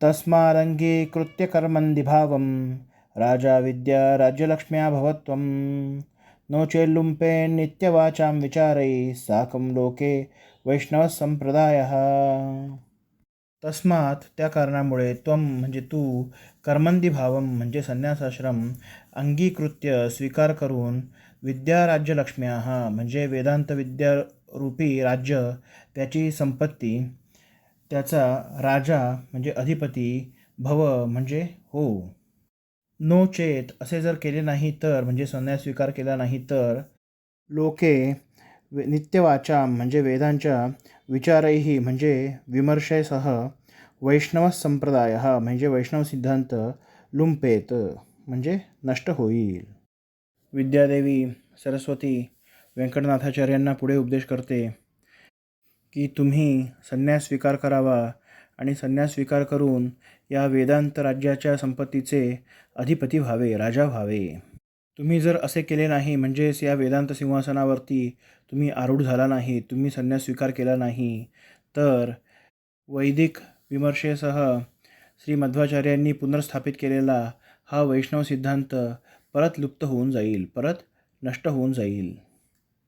तस्मादङ्गीकृत्य कर्मन्दिभावं राजा विद्या राज्यलक्ष्म्या भवत्वं no चेल्लुम्पे नित्यवाचां विचारैः साकं लोके वैष्णवसंप्रदायः तस्मात त्या कारणामुळे त्वम म्हणजे तू कर्मंदीभावम म्हणजे संन्यासाश्रम अंगीकृत्य स्वीकार करून विद्याराज्यलक्ष्म्या म्हणजे वेदांत विद्यारूपी राज्य त्याची संपत्ती त्याचा राजा म्हणजे अधिपती भव म्हणजे हो. नो चेत असे जर केले नाही तर म्हणजे संन्यास स्वीकार केला नाही तर लोके वे म्हणजे वेदांच्या विचारही म्हणजे विमर्शेसह वैष्णव संप्रदाय म्हणजे वैष्णव सिद्धांत लुंपेत म्हणजे नष्ट होईल. विद्यादेवी सरस्वती व्यंकटनाथाचार्यांना पुढे उपदेश करते की तुम्ही संन्यास स्वीकार करावा आणि संन्यास स्वीकार करून या वेदांत राज्याच्या संपत्तीचे अधिपती व्हावे राजा व्हावे. तुम्ही जर असे केले नाही म्हणजेच या वेदांत सिंहासनावरती तुम्ही आरूढ झाला नाही तुम्ही संन्यास स्वीकार केला नाही तर वैदिक विमर्शेसह श्री मध्वाचार्यांनी पुनर्स्थापित केलेला हा वैष्णव सिद्धांत परत लुप्त होऊन जाईल परत नष्ट होऊन जाईल.